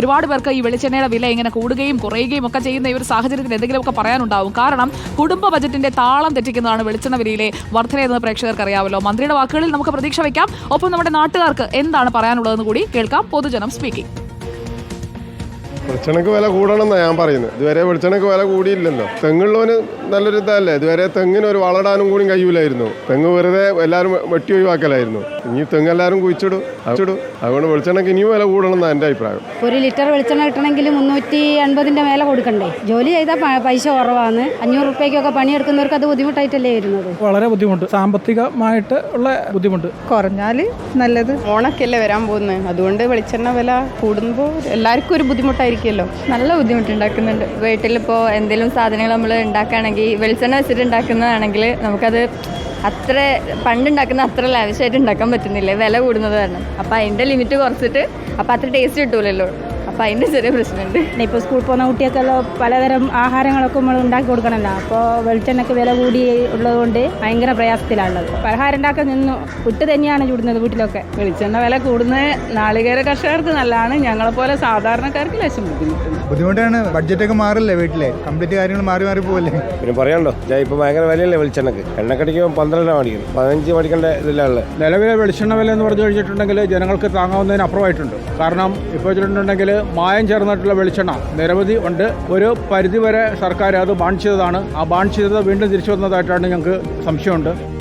ഒരുപാട് പേർക്ക് ഈ വെളിച്ചെണ്ണയുടെ വില ഇങ്ങനെ കൂടുകയും കുറയുകയും ഒക്കെ ചെയ്യുന്ന ഈ ഒരു സാഹചര്യത്തിൽ എന്തെങ്കിലുമൊക്കെ പറയാനുണ്ടാവും. കാരണം കുടുംബ ബജറ്റിന്റെ താളം തെറ്റിക്കുന്നതാണ് വെളിച്ചെണ്ണ വിലയിലെ വർധനയെന്ന് പ്രേക്ഷകർക്ക് അറിയാമല്ലോ. മന്ത്രിയുടെ വാക്കുകളിൽ നമുക്ക് പ്രതീക്ഷ വയ്ക്കാം ഒപ്പം നമ്മുടെ നാട്ടുകാർക്ക് എന്താണ് പറയാനുള്ളതെന്ന് കൂടി കേൾക്കാം. പൊതുജനം സ്പീക്കിംഗ് വെളിച്ചെണ്ണക്ക് വില കൂടണമെന്നാണ് ഞാൻ പറയുന്നത്. ഇതുവരെ വെളിച്ചെണ്ണക്ക് വില കൂടിയില്ലല്ലോ. തെങ്ങുള്ളവന് നല്ലൊരു ഇതല്ലേ? ഇതുവരെ തെങ്ങിന് ഒരു വളടാനും കൂടി കഴിയൂലായിരുന്നു. തെങ്ങ് വെറുതെ എല്ലാവരും വെട്ടി ഒഴിവാക്കലായിരുന്നു. ഇനി തെങ്ങ് എല്ലാവരും കുഴിച്ചിടും അച്ചിടും അതുകൊണ്ട് വെളിച്ചെണ്ണക്ക് ഇനിയും വില കൂടണം എന്നാണ് എന്റെ അഭിപ്രായം. ഒരു ലിറ്റർ വെളിച്ചെണ്ണ കിട്ടണമെങ്കിൽ മുന്നൂറ്റി എൺപതിന്റെ മേലെ കൊടുക്കണ്ടേ? ജോലി ചെയ്താൽ പൈസ കുറവാണ്. അഞ്ഞൂറ് റുപ്യക്കൊക്കെ പണിയെടുക്കുന്നവർക്ക് അത് ബുദ്ധിമുട്ടായിട്ടല്ലേ വരുന്നത്? വളരെ ബുദ്ധിമുട്ട്. സാമ്പത്തികമായിട്ട് ഉള്ള ബുദ്ധിമുട്ട്. കുറഞ്ഞാൽ നല്ലത്. ഓണക്കല്ലേ വരാൻ പോകുന്നത്? അതുകൊണ്ട് വെളിച്ചെണ്ണ വില കൂടുമ്പോൾ എല്ലാവർക്കും ഒരു ബുദ്ധിമുട്ടായിരിക്കുമല്ലോ നല്ല ബുദ്ധിമുട്ടുണ്ടാക്കുന്നുണ്ട്. വീട്ടിലിപ്പോൾ എന്തെങ്കിലും സാധനങ്ങൾ നമ്മൾ ഉണ്ടാക്കുകയാണെങ്കിൽ വെളിച്ചെണ്ണ വെച്ചിട്ട് ഉണ്ടാക്കുന്നതാണെങ്കിൽ നമുക്കത് അത്ര പണ്ടുണ്ടാക്കുന്ന അത്ര ലാവിഷായിട്ട് ഉണ്ടാക്കാൻ പറ്റുന്നില്ല. വില കൂടുന്നത് കാരണം. അപ്പോൾ അതിന്റെ ലിമിറ്റ് കുറച്ചിട്ട് അപ്പോൾ അത്ര ടേസ്റ്റ് കിട്ടൂലല്ലോ. അപ്പോൾ അതിന്റെ ചെറിയ പ്രശ്നമുണ്ട്. ഇപ്പോൾ സ്കൂളിൽ പോകുന്ന കുട്ടികൾക്കെല്ലാം പലതരം ആഹാരങ്ങളൊക്കെ നമ്മൾ ഉണ്ടാക്കി കൊടുക്കണമല്ലോ അപ്പോൾ വെളിച്ചെണ്ണയ്ക്ക് വില കൂടി ഉള്ളതുകൊണ്ട് ഭയങ്കര പ്രയാസത്തിലാണുള്ളത്. പലഹാരം ഉണ്ടാക്കാൻ നിന്നു. വിട്ട് തന്നെയാണ് ചൂടുന്നത് വീട്ടിലൊക്കെ. വെളിച്ചെണ്ണ വില കൂടുന്നത് നാളികേര കർഷകർക്ക് നല്ലതാണ്. ഞങ്ങളെപ്പോലെ സാധാരണക്കാർക്ക് ലക്ഷം ബുദ്ധിമുട്ടുണ്ട്. ബുദ്ധിമുട്ടാണ്. ബഡ്ജറ്റൊക്കെ മാറില്ലേ വീട്ടിലെ? കംപ്ലീറ്റ് കാര്യങ്ങൾ മാറി മാറി പോകല്ലേ പിന്നെ പറയണ്ടോ ഞാൻ ഇപ്പോൾ ഭയങ്കര വിലയല്ലേ വെളിച്ചെണ്ണക്ക്. എണ്ണക്കടിക്കുമ്പോൾ പന്ത്രണ്ട് മേടിക്കും പതിനഞ്ച് മേടിക്കേണ്ട ഇതിലാണ് ഉള്ളത്. നിലവിലെ വെളിച്ചെണ്ണ വില എന്ന് പറഞ്ഞു കഴിഞ്ഞിട്ടുണ്ടെങ്കിൽ ജനങ്ങൾക്ക് താങ്ങാവുന്നതിന് അപ്പുറമായിട്ടുണ്ട് കാരണം ഇപ്പോൾ വെച്ചിട്ടുണ്ടെങ്കിൽ മായം ചേർന്നിട്ടുള്ള വെളിച്ചെണ്ണ നിരവധി ഉണ്ട്. ഒരു പരിധിവരെ സർക്കാർ അത് ബാൺ ചെയ്തതാണ്. ആ ബാൺ ചെയ്തത് വീണ്ടും തിരിച്ചു വന്നതായിട്ടാണ് ഞങ്ങൾക്ക് സംശയമുണ്ട്.